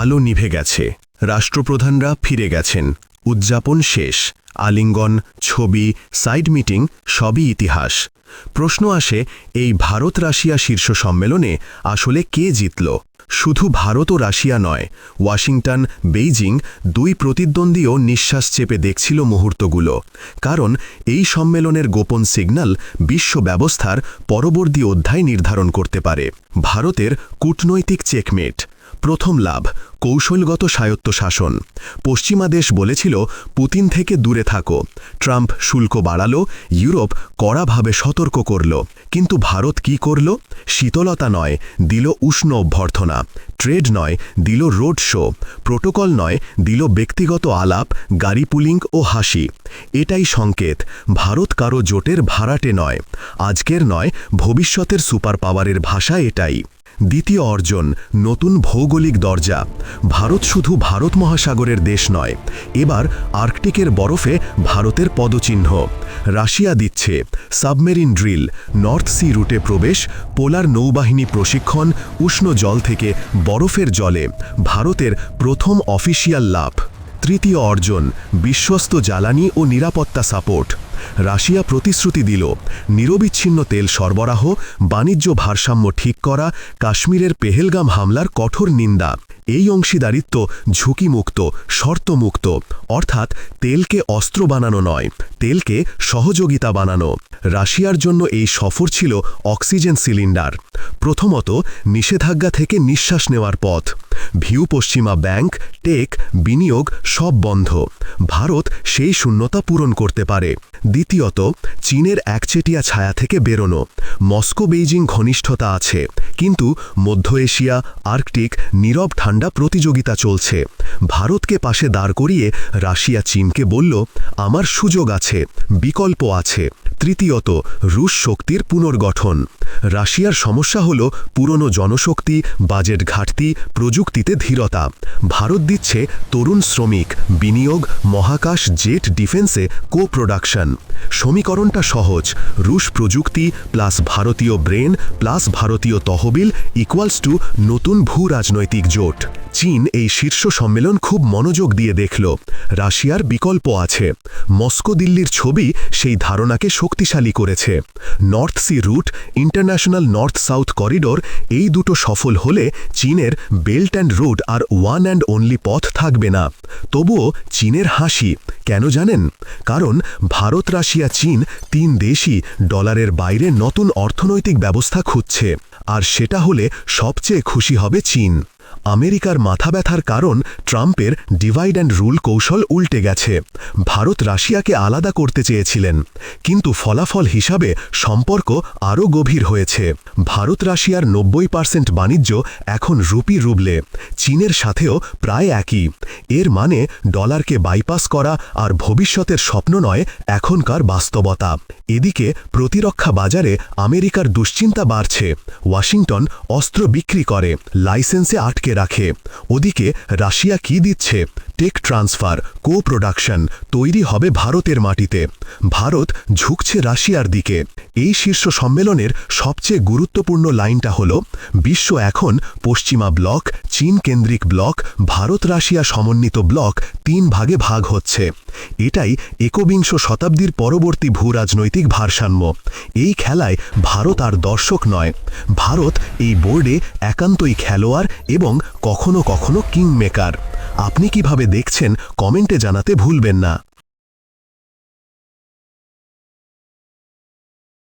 আলো নিভে গেছে। রাষ্ট্রপ্রধানরা ফিরে গেছেন। উদযাপন শেষ। আলিঙ্গন, ছবি, সাইড মিটিং, সবই ইতিহাস। প্রশ্ন আসে, এই ভারত রাশিয়া শীর্ষ সম্মেলনে আসলে কে জিতল? শুধু ভারত ও রাশিয়া নয়, ওয়াশিংটন, বেইজিং দুই প্রতিদ্বন্দ্বীও নিঃশ্বাস চেপে দেখছিল মুহূর্তগুলো। কারণ এই সম্মেলনের গোপন সিগন্যাল বিশ্ব ব্যবস্থার পরবর্তী অধ্যায় নির্ধারণ করতে পারে। ভারতের কূটনৈতিক চেকমেট। প্রথম লাভ কৌশলগত স্বায়ত্তশাসন পশ্চিমা দেশ বলেছিল, পুতিন থেকে দূরে থাকো। ট্রাম্প শুল্ক বাড়ালো, ইউরোপ কড়াভাবে সতর্ক করল। কিন্তু ভারত কি করল? শীতলতা নয়, দিল উষ্ণ অভ্যর্থনা। ট্রেড নয়, দিল রোড শো। প্রোটোকল নয়, দিল ব্যক্তিগত আলাপ, গাড়ি পুলিং ও হাসি। এটাই সংকেত। ভারত কারও জোটের ভাড়াটে নয়। আজকের নয়, ভবিষ্যতের সুপার পাওয়ারের ভাষা এটাই। দ্বিতীয় অর্জন, নতুন ভৌগোলিক দরজা। ভারত শুধু ভারত মহাসাগরের দেশ নয়, এবার আর্কটিকের বরফে ভারতের পদচিহ্ন। রাশিয়া দিচ্ছে, সাবমেরিন ড্রিল, নর্থ সি রুটে প্রবেশ, পোলার নৌবাহিনী প্রশিক্ষণ, উষ্ণ জল থেকে বরফের জলে, ভারতের প্রথম অফিসিয়াল লাভ তৃতীয় অর্জন, বিশ্বস্ত জ্বালানি ও নিরাপত্তা সাপোর্ট। রাশিয়া প্রতিশ্রুতি দিল, নিরবিচ্ছিন্ন তেল সরবরাহ, বাণিজ্য ভারসাম্য ঠিক করা, কাশ্মীরের পেহেলগাম হামলার কঠোর নিন্দা। এই অংশীদারিত্ব ঝুঁকিমুক্ত, শর্তমুক্ত, অর্থাৎ তেলকে অস্ত্র বানানো নয়, তেলকে সহযোগিতা বানানো। রাশিয়ার জন্য এই সফর ছিল অক্সিজেন সিলিন্ডার। প্রথমত নিষেধাজ্ঞা থেকে নিঃশ্বাস নেওয়ার পথ। ভিউ পশ্চিমা ব্যাংক, টেক, বিনিয়োগ সব বন্ধ। ভারত সেই শূন্যতা পূরণ করতে পারে। দ্বিতীয়ত, চীনের একচেটিয়া ছায়া থেকে বেরোনো। মস্কো বেইজিং ঘনিষ্ঠতা আছে। কিন্তু মধ্য এশিয়া, আর্কটিক, নীরব ঠান্ডা প্রতিযোগিতা চলছে। ভারতকে পাশে দাঁড় করিয়ে রাশিয়া চীনকে বলল, আমার সুযোগ আছে, বিকল্প আছে। তৃতীয়ত, রুশ শক্তির পুনর্গঠন। রাশিয়ার সমস্যা হল পুরনো জনশক্তি, বাজেট ঘাটতি, প্রযুক্তিতে ধীরতা। ভারত দিচ্ছে তরুণ শ্রমিক, বিনিয়োগ, মহাকাশ, জেট ডিফেন্সে কো প্রোডাকশন সমীকরণটা সহজ, রুশ প্রযুক্তি প্লাস ভারতীয় ব্রেন প্লাস ভারতীয় তহবিল ইকুয়ালস টু নতুন ভূ রাজনৈতিক জোট। চীন এই শীর্ষ সম্মেলন খুব মনোযোগ দিয়ে দেখল। রাশিয়ার বিকল্প আছে। মস্কো দিল্লির ছবি সেই ধারণাকে শক্তিশালী করেছে। North sea route international north south corridor এই দুটো সফল হলে চীনের বেল্ট অ্যান্ড রুট আর ওয়ান অ্যান্ড অনলি পথ থাকবে না। তবুও চীনের হাসি, কেন জানেন? কারণ ভারত, রাশিয়া, চীন তিন দেশই ডলারের বাইরে নতুন অর্থনৈতিক ব্যবস্থা খুঁজছে। আর সেটা হলে সবচেয়ে খুশি হবে চীন। আমেরিকার মাথা ব্যথার কারণ ট্রাম্পের ডিভাইড অ্যান্ড রুল কৌশল উল্টে গেছে। ভারত রাশিয়াকে আলাদা করতে চেয়েছিলেন, কিন্তু ফলাফল হিসাবে সম্পর্ক আরও গভীর হয়েছে। ভারত রাশিয়ার নব্বই পার্সেন্ট বাণিজ্য এখন রুপি রুবলে, চীনের সাথেও প্রায় একই। এর মানে ডলারকে বাইপাস করা আর ভবিষ্যতের স্বপ্ন নয় এখনকার বাস্তবতা। এদিকে প্রতিরক্ষা বাজারে আমেরিকার দুশ্চিন্তা বাড়ছে। ওয়াশিংটন অস্ত্র বিক্রি করে, লাইসেন্সে আটকে রাখে। ওদিকে রাশিয়া কি দিচ্ছে? টেক ট্রান্সফার কো প্রোডাকশন তৈরি হবে ভারতের মাটিতে। ভারত ঝুঁকছে রাশিয়ার দিকে। এই শীর্ষ সম্মেলনের সবচেয়ে গুরুত্বপূর্ণ লাইনটা হল, বিশ্ব এখন পশ্চিমা ব্লক চীন কেন্দ্রিক ব্লক ভারত রাশিয়া সমন্বিত ব্লক তিন ভাগে ভাগ হচ্ছে। এটাই একবিংশ শতাব্দীর পরবর্তী ভূরাজনৈতিক ভারসাম্য। এই খেলায় ভারত আর দর্শক নয়। ভারত এই বোর্ডে একান্তই খেলোয়াড় এবং কখনো কখনো কিং মেকার আপনি কীভাবে দেখছেন কমেন্টে জানাতে ভুলবেন না।